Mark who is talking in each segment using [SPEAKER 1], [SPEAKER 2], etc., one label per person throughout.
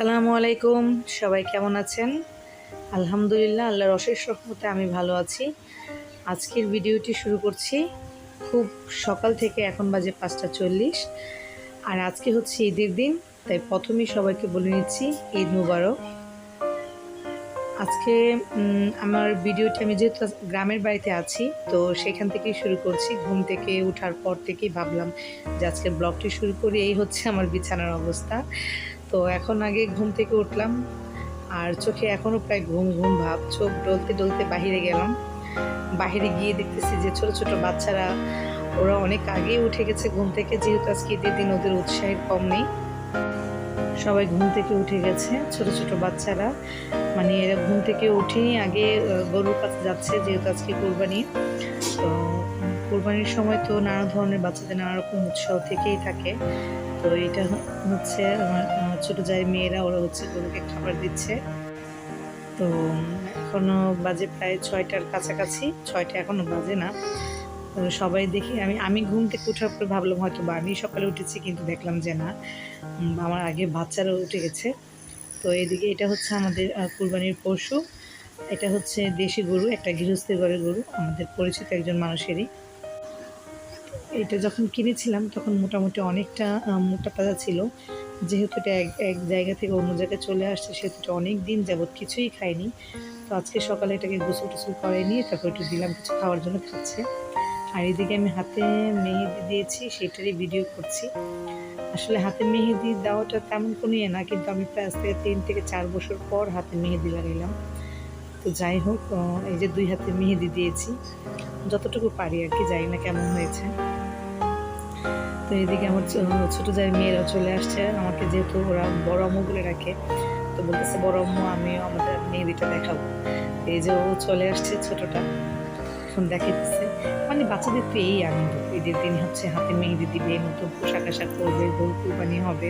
[SPEAKER 1] আসসালামু আলাইকুম। সবাই কেমন আছেন? আলহামদুলিল্লাহ, আল্লাহর অশেষ রহমতে আমি ভালো আছি। আজকের ভিডিওটি শুরু করছি খুব সকাল থেকে এখন বাজে পাঁচটা চল্লিশ। আর আজকে হচ্ছে ঈদের দিন, তাই প্রথমেই সবাইকে বলে নিচ্ছি ঈদ মুবারক। আজকে আমার ভিডিওটি আমি যেহেতু গ্রামের বাড়িতে আছি, তো সেখান থেকেই শুরু করছি। ঘুম থেকে ওঠার পর থেকেই ভাবলাম যে আজকে ব্লগটি শুরু করি। এই হচ্ছে আমার বিছানার অবস্থা। তো এখন আগে ঘুম থেকে উঠলাম, আর চোখে এখনও প্রায় ঘুম ঘুম ভাব। চোখ ডলতে ডলতে বাহিরে গেলাম। বাহিরে গিয়ে দেখতেছি যে ছোট ছোট বাচ্চারা, ওরা অনেক আগেই উঠে গেছে ঘুম থেকে, যেহেতু আজকে ঈদের দিন, ওদের উৎসাহের কম নেই। সবাই ঘুম থেকে উঠে গেছে, ছোট ছোট বাচ্চারা। মানে এরা ঘুম থেকে উঠেই আগে গরুর কাছে যাচ্ছে, যেহেতু আজকে কোরবানি। তো কোরবানির সময় তো নানা ধরনের বাচ্চাদের নানা রকম উৎসাহ থেকেই থাকে। তো এটা হচ্ছে আমার ছোট যাই মেয়েরা ওরা হচ্ছে গরুকে খাবার দিচ্ছে। তো এখনও বাজে প্রায় ছয়টার কাছাকাছি, ছয়টা এখনও বাজে না। তো সবাই দেখি, আমি আমি ঘুম থেকে উঠার পর ভাবলাম হয়তো বা আমি সকালে উঠেছি কিন্তু দেখলাম যে না আমার আগে বাচ্চারা উঠে গেছে। তো এদিকে এটা হচ্ছে আমাদের কুরবানির পশু। এটা হচ্ছে দেশি গরু, একটা গৃহস্থের ঘরের গরু, আমাদের পরিচিত একজন মানুষেরই। এটা যখন কিনেছিলাম তখন মোটামুটি অনেকটা মোটা তাজা ছিল। যেহেতু এটা এক এক জায়গা থেকে অন্য জায়গায় চলে আসছে, সেহেতু এটা অনেক দিন যাবৎ কিছুই খায়নি তো আজকে সকালে এটাকে গোসল টোসল করাই নিয়ে তারপর একটু দিলাম কিছু খাওয়ার জন্য খাচ্ছে। আর এদিকে আমি হাতে মেহেদি দিয়েছি, সেটারই ভিডিও করছি। আসলে হাতে মেহেদি দেওয়াটা তেমন কোনো ইয়ে না, কিন্তু আমি প্রায় আজ থেকে তিন থেকে চার বছর পর হাতে মেহেদি লাগাইলাম। তো যাই হোক এই যে দুই হাতে মেহেদি দিয়েছি, যতটুকু পারি আর কি, জানি না কেমন হয়েছে। তো এদিকে আমার ছোটো যাই মেয়েরা চলে আসছে আমাকে যেহেতু ওরা বড় আম্মু বলে রাখে তো বলতেছে বড় আম্মু, আমিও আমাদের মেয়েদিটা দেখাবো। এই যে ও চলে আসছে ছোটোটা, এখন দেখাইতেছে। মানে বাচ্চাদের তো এই আনন্দ, ঈদের দিন হচ্ছে হাতে মেহেদি দিবে, নতুন পোশাক আশাক করবে গরু কুরবানি হবে,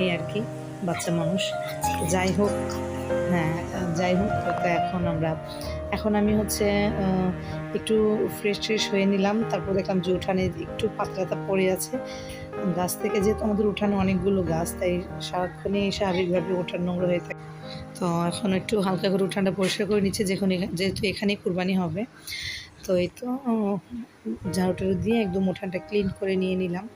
[SPEAKER 1] এই আর কি। বাচ্চা মানুষ। যাই হোক হ্যাঁ যাই হোক এখন আমরা এখন আমি হচ্ছে একটু ফ্রেশ ট্রেশ হয়ে নিলাম। তারপর দেখলাম যে উঠানে একটু পাতলাতা পড়ে আছে। গাছ থেকে যেহেতু আমাদের উঠানে অনেকগুলো গাছ তাই সারাক্ষণই স্বাভাবিকভাবে উঠান নোংরা হয়ে থাকে। তো এখন একটু হালকা করে উঠানটা পরিষ্কার করে নিচ্ছে যেখানে যেহেতু এখানেই কুরবানি হবে। তো এই তো আহ, ঝাড়ু টাড়ু দিয়ে একদম উঠানটা ক্লিন করে নিয়ে নিলাম।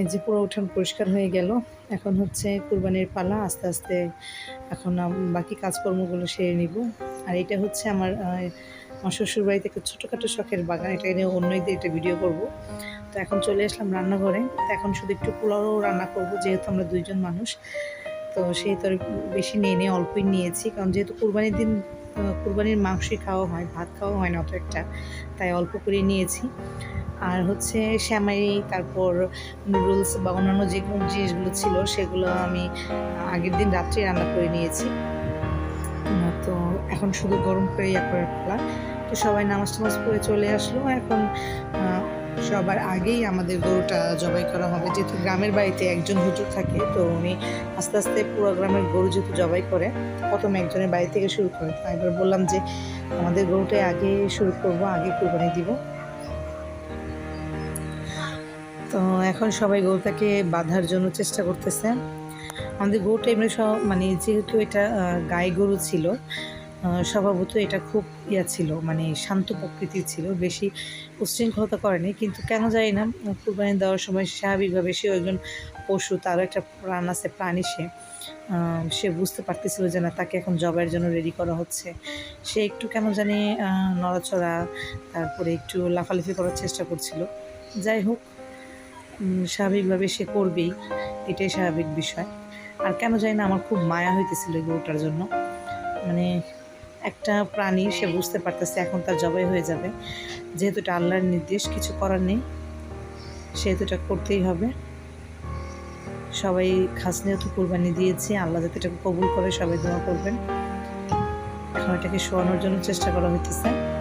[SPEAKER 1] এই যে পুরো উঠান পরিষ্কার হয়ে গেল। এখন হচ্ছে কুরবানির পালা, আস্তে আস্তে এখন বাকি কাজকর্মগুলো সেরে নিব। আর এটা হচ্ছে আমার আমার শ্বশুর বাড়িতে একটা ছোটোখাটো শখের বাগান। এটা নিয়ে অন্য ঈদে একটা ভিডিও করব। তো এখন চলে আসলাম রান্নাঘরে। তো এখন শুধু একটু পোলাও রান্না করব, যেহেতু আমরা দুইজন মানুষ। তো সেই তো বেশি নিয়ে নিয়ে অল্পই নিয়েছি। কারণ যেহেতু কুরবানির দিন কুরবানির মাংসই খাওয়া হয়, ভাত খাওয়া হয় না অত একটা। তাই অল্প করে নিয়েছি। আর হচ্ছে শ্যামাই, তারপর নুডলস বা অন্যান্য যে কোনো জিনিসগুলো ছিল, সেগুলো আমি আগের দিন রাত্রে রান্না করে নিয়েছি। তো এখন শুধু গরম করে ইয়া করে ফেলা তো সবাই নামাজ টামাজ করে চলে আসলো। এখন সবার আগেই আমাদের গরুটা জবাই করা হবে। যেহেতু গ্রামের বাড়িতে একজন হুজুর থাকে, তো উনি আস্তে আস্তে পুরো গ্রামের গরু যেহেতু জবাই করে, প্রথম একজনের বাড়ি থেকে শুরু করে। তো একবার বললাম যে, আমাদের গরুটাই আগে শুরু করব, আগে কোরবানি দিব। তো এখন সবাই গরুটাকে বাঁধার জন্য চেষ্টা করতেছে। আমাদের গরুটা এমনি সব মানে যেহেতু এটা গাই গরু ছিল স্বভাবত এটা খুব ইয়া ছিল মানে শান্ত প্রকৃতির ছিল, বেশি উশৃঙ্খলতা করেনি, কিন্তু কেন জানি না, কুরবানি দেওয়ার সময় স্বাভাবিকভাবে সে একজন পশু, তারও একটা প্রাণ আছে, প্রাণী সে সে বুঝতে পারতেছিল যে না, তাকে এখন জবের জন্য রেডি করা হচ্ছে। সে একটু কেন জানি নড়াচড়া, তারপরে একটু লাফালাফি করার চেষ্টা করছিল। যাই হোক স্বাভাবিকভাবে সে করবেই, এটাই স্বাভাবিক বিষয়। আর কেন জানি না, আমার খুব মায়া হইতেছিল গরুটার জন্য। মানে একটা প্রাণী সে বুঝতে পারতেছে এখন তার জবাই হয়ে যাবে। যেহেতু এটা আল্লাহর নির্দেশ, কিছু করার নেই। সেহেতু এটা করতেই হবে। সবাই খাস তো কোরবানি দিয়েছে, আল্লাহ যাতে এটাকে কবুল করে সবাই দোয়া করবেন। এখন এটাকে শোয়ানোর জন্য চেষ্টা করা হইতেছে।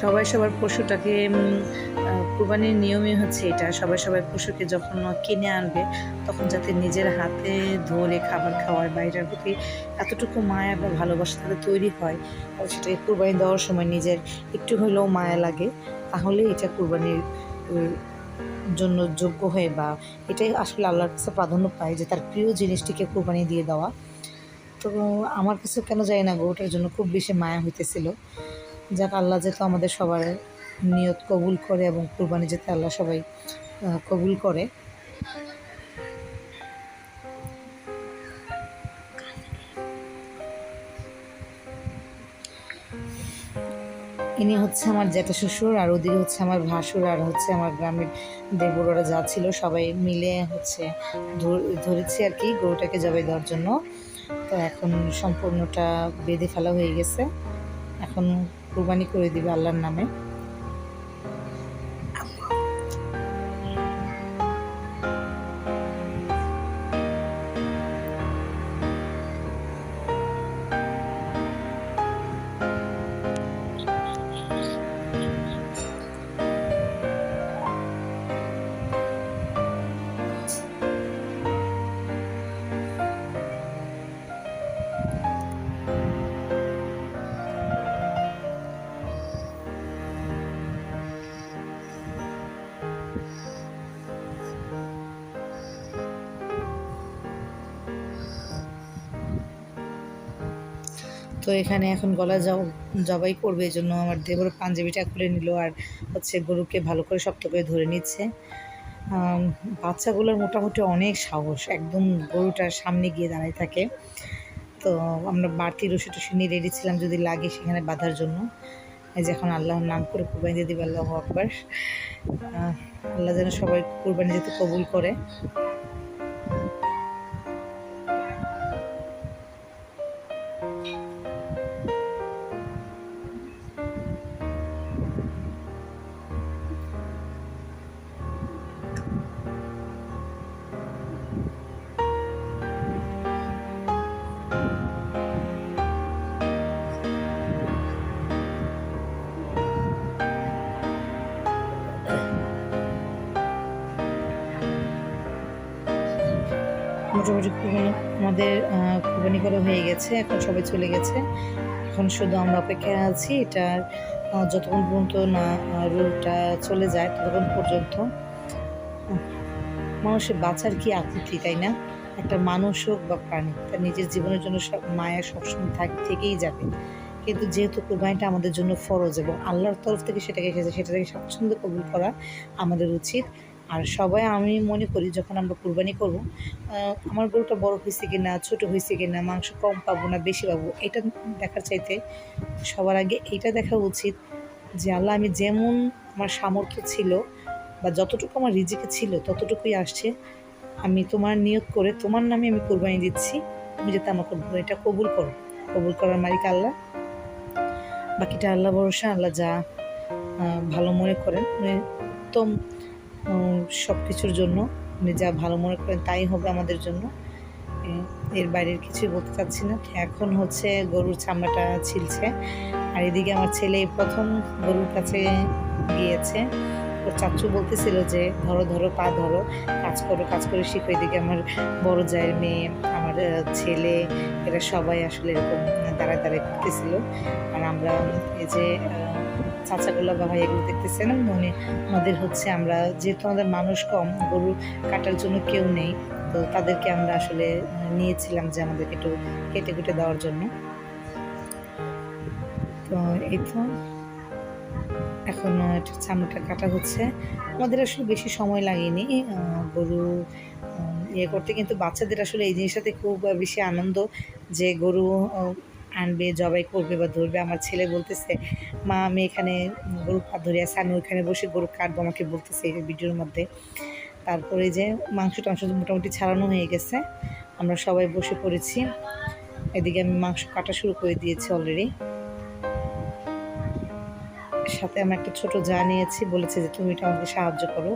[SPEAKER 1] সবাই সবার পশুটাকে কুরবানির নিয়মই হচ্ছে এটা। সবাই সবাই পশুকে যখন কিনে আনবে, তখন যাতে নিজের হাতে ধরে খাবার খাওয়ার বা এটার প্রতি এতটুকু মায়া বা ভালোবাসা তাদের তৈরি হয় সেটাকে কুরবানি দেওয়ার সময় নিজের একটু হলেও মায়া লাগে, তাহলে এটা কুরবানির জন্য যোগ্য হয়ে বা এটাই আসলে আল্লাহর কাছে প্রাধান্য পায় যে তার প্রিয় জিনিসটিকে কুরবানি দিয়ে দেওয়া। তো আমার কাছে কেন জানি না গরুটার জন্য খুব বেশি মায়া হইতেছিল। যাক, আল্লাহ যেহেতু আমাদের সবার নিয়ত কবুল করে এবং কুরবানি যেতে আল্লাহ সবাই কবুল করে। ইনি হচ্ছে আমার জ্যাঠা শ্বশুর, আর ওদিকে হচ্ছে আমার ভাসুর, আর হচ্ছে আমার গ্রামের দেবরা যা ছিল সবাই মিলে হচ্ছে ধর- ধরেছি আর কি, গরুটাকে জবাই দেওয়ার জন্য। তো এখন সম্পূর্ণটা বেঁধে ফেলা হয়ে গেছে। এখন কোরবানি করে দিবে আল্লাহর নামে। তো এখানে এখন গলা জবাই করবে, এই জন্য আমার দেবর পাঞ্জাবিটা খুলে নিল আর হচ্ছে গরুকে ভালো করে শক্ত করে ধরে নিচ্ছে। বাচ্চাগুলোর মোটামুটি অনেক সাহস, একদম গরুটার সামনে গিয়ে দাঁড়ায় থাকে। তো আমরা বাড়তি রসি টসি নিয়ে রেডি ছিলাম, যদি লাগে সেখানে বাঁধার জন্য। এই যে এখন আল্লাহর নাম করে কুরবানি দিয়ে দিবে, আল্লাহ আকবার। আল্লাহ যেন সবাই কুরবানি যেতে কবুল করে। মোটামুটি কুরবানি আমাদের কুরবানি করা হয়ে গেছে। এখন সবাই চলে গেছে। এখন শুধু আমরা অপেক্ষায় আছি, এটার যতক্ষণ পর্যন্ত না রুলটা চলে যায়, ততক্ষণ পর্যন্ত। মানুষের বাঁচার কি আকৃতি, তাই না? একটা মানুষ হোক বা প্রাণী, তার নিজের জীবনের জন্য সব মায়া সবসময় থাক, থেকেই যাবে। কিন্তু যেহেতু কোরবানিটা আমাদের জন্য ফরজ এবং আল্লাহর তরফ থেকে সেটাকে এসেছে সেটাকে স্বাচ্ছন্দ্য কবুল করা আমাদের উচিত আর সবাই আমি মনে করি যখন আমরা কুরবানি করব আমার গরুটা বড় হয়েছে কিনা, ছোট হয়েছে কিনা, মাংস কম পাবো না, বেশি পাবো, এটা দেখার চাইতে সবার আগে এটা দেখা উচিত যে আল্লাহ আমি যেমন আমার সামর্থ্য ছিল বা যতটুকু আমার রিজিকে ছিল ততটুকুই আসছে, আমি তোমার নিয়োগ করে তোমার নামে আমি কোরবানি দিচ্ছি, তুমি যাতে আমার এটা কবুল করো। কবুল করার মালিক আল্লাহ, বাকিটা আল্লাহ ভরসা, আল্লাহ যা ভালো মনে করেন। উনি উত্তম সব কিছুর জন্য উনি যা ভালো মনে করেন তাই হবে আমাদের জন্য। এর বাইরের কিছুই বলতে চাচ্ছি না। এখন হচ্ছে গরুর চামড়াটা ছিলছে। আর এদিকে আমার ছেলে প্রথম গরুর কাছে গিয়েছে। ওর চাচু বলতেছিল যে, ধরো ধরো, পা ধরো, কাজ করো, কাজ করে শিখো। এদিকে আমার বড় জায়ের মেয়ে, আমার ছেলে, এরা সবাই আসলে এরকম দাঁড়ায় দাঁড়ায় করতেছিল। আর আমরা এই যে চাচাগুলো বা ভাই এগুলো দেখতেছেন, মনে, আমাদের হচ্ছে আমরা যেহেতু আমাদের মানুষ কম, গরু কাটার জন্য কেউ নেই, তো তাদেরকে আমরা আসলে নিয়েছিলাম যে আমাদেরকে একটু কেটে কুটে দেওয়ার জন্য। তো এই তো, এখন চামড়াটা কাটা হচ্ছে। আমাদের আসলে বেশি সময় লাগেনি গরু ইয়ে করতে, কিন্তু বাচ্চাদের আসলে এই জিনিসটাতে খুব বেশি আনন্দ যে গরু আনবে, জবাই করবে বা ধরবে। আমার ছেলে বলতেছে, মা, আমি এখানে গরু পা ধরে আছে আমি ওইখানে বসে গরু কাটবো আমাকে বলতেছে এই ভিডিওর মধ্যে। তারপরে যে মাংস টাংস মোটামুটি ছাড়ানো হয়ে গেছে, আমরা সবাই বসে পড়েছি। এদিকে আমি মাংস কাটা শুরু করে দিয়েছি অলরেডি সাথে আমি একটা ছোট যা নিয়েছি বলেছে যে তুমি এটা আমাকে সাহায্য করো।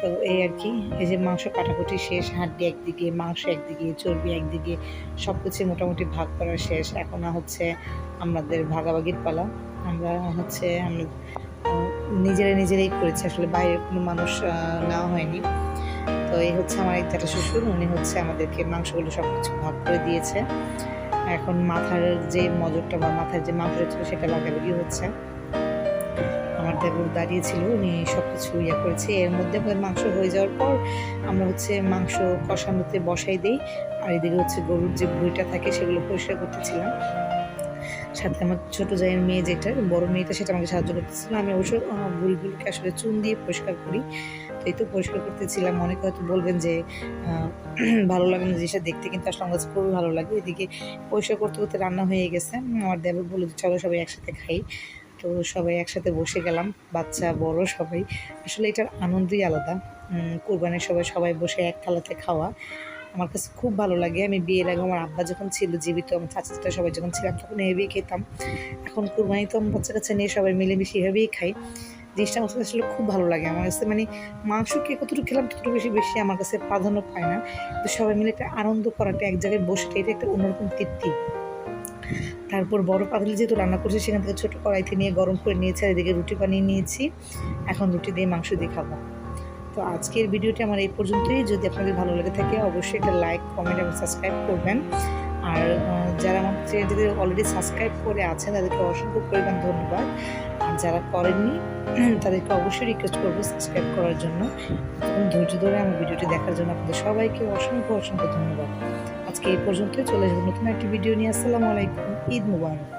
[SPEAKER 1] তো এই আর কি, এই যে মাংস কাটাকুটি শেষ, হাড্ডি একদিকে, মাংস একদিকে, চর্বি একদিকে সব কিছু মোটামুটি ভাগ করা শেষ। এখন হচ্ছে আমাদের ভাগাভাগির পালা। আমরা হচ্ছে, আমরা নিজেরা নিজেরাই করেছি। আসলে বাইরের কোনো মানুষ নেওয়া হয়নি। তো এই হচ্ছে আমার এক জ্যাঠা শ্বশুর। উনি হচ্ছে আমাদেরকে মাংসগুলো সব কিছু ভাগ করে দিয়েছে। এখন মাথার যে মজরটা বা মাথার যে মাংসটা ছিল সেটা লাগালাগি হচ্ছে। দেবর দাঁড়িয়েছিল, উনি সব কিছু ইয়ে করেছে। এর মধ্যে মাংস হয়ে যাওয়ার পর আমরা হচ্ছে মাংস কষানোতে বসাই দিই। আর এদিকে হচ্ছে গরুর যে ভুঁড়িটা থাকে সেগুলো পরিষ্কার করতেছিলাম। সাথে আমার ছোট জায়ের মেয়ে যেটা, বড় মেয়েটা সেটা আমাকে সাহায্য করতেছিল। আমি অবশ্য ভুঁড়িগুলোকে আসলে চুন দিয়ে পরিষ্কার করি। তো এই তো পরিষ্কার করতেছিলাম। অনেকে হয়তো বলবেন যে ভালো লাগে না জিনিসটা দেখতে, কিন্তু আসলে আমার খুবই ভালো লাগে। এদিকে পরিষ্কার করতে করতে রান্না হয়ে গেছে। আমার দেবর বলে চলো সবাই একসাথে খাই। তো সবাই একসাথে বসে গেলাম, বাচ্চা, বড় সবাই। আসলে এটার আনন্দই আলাদা। কোরবানির সবাই সবাই বসে এক থালাতে খাওয়া আমার কাছে খুব ভালো লাগে। আমি বিয়ের আগে আমার আব্বা যখন ছিল, জীবিত, আমার চাচাটা সবাই যখন ছিলাম তখন এভাবেই খেতাম। এখন কোরবানি তো আমার বাচ্চা কাচ্চা নিয়ে সবাই মিলেমিশে এভাবেই খাই। জিনিসটা আমার কাছে আসলে খুব ভালো লাগে। আমার কাছে মানে মাংস কে কতটুকু খেলাম ততটুকু বেশি বেশি আমার কাছে প্রাধান্য পায় না। তো সবাই মিলে একটা আনন্দ করাটা, এক জায়গায় বসে এটা একটা অন্যরকম তৃপ্তি। তারপর বড় পাতিলে যেহেতু রান্না করছি, সেখান থেকে ছোটো কড়াইতে নিয়ে গরম করে নিয়েছি, আর এদিকে রুটি বানিয়ে নিয়েছি। এখন রুটি দিয়ে মাংস দিয়ে খাব। তো আজকের ভিডিওটি আমার এই পর্যন্তই। যদি আপনাদের ভালো লেগে থাকে, অবশ্যই একটা লাইক, কমেন্ট এবং সাবস্ক্রাইব করবেন। আর যারা আমার চ্যানেলটিতে অলরেডি সাবস্ক্রাইব করে আছেন, তাদেরকে অসংখ্য পরিমাণ ধন্যবাদ। আর যারা করেননি, তাদেরকে অবশ্যই রিকোয়েস্ট করব সাবস্ক্রাইব করার জন্য। তখন ধৈর্য ধরে আমার ভিডিওটি দেখার জন্য আপনাদের সবাইকে অসংখ্য অসংখ্য ধন্যবাদ। আজকে এই পর্যন্তই। চলে আসব নতুন একটি ভিডিও নিয়ে। আসসালামু আলাইকুম। ঈদ মুবারক।